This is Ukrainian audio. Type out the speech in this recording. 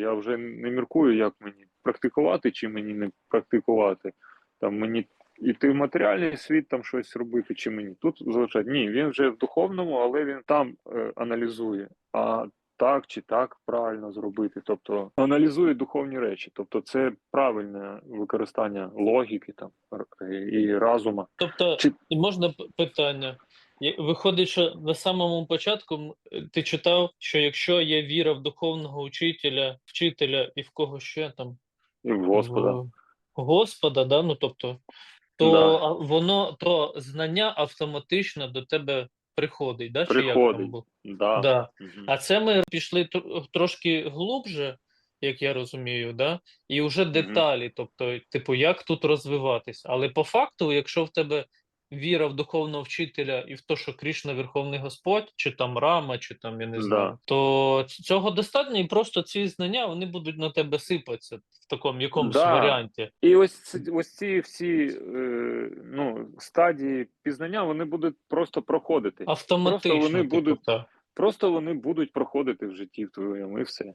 Я вже не міркую, як мені практикувати чи мені не практикувати. Там мені іти в матеріальний світ, там щось робити, чи мені тут залишать. Ні, він вже в духовному, але він там е, аналізує. А так чи так правильно зробити. Тобто аналізує духовні речі. Тобто, це правильне використання логіки там і разума. Тобто, Чи- можна питання? Виходить, що на самому початку ти читав, що якщо є віра в духовного учителя, вчителя і в кого ще там І в Господа. в Господа, да? ну тобто, то Да. воно то знання автоматично до тебе приходить, да? Чи як Да. Да. Угу. А це ми пішли трошки глубже, як я розумію, да? і вже деталі, тобто, типу, як тут розвиватись. Але по факту, якщо в тебе віра в духовного вчителя і в те, що Крішна Верховний Господь, чи там Рама, чи там я не Да. знаю, то цього достатньо, і просто ці знання вони будуть на тебе сипатися в такому якомусь Да. варіанті. І ось ось ці всі е, ну, стадії пізнання вони будуть просто проходити. Автоматично. вони типу, будуть- так. Просто вони будуть проходити в житті в твоєму і все.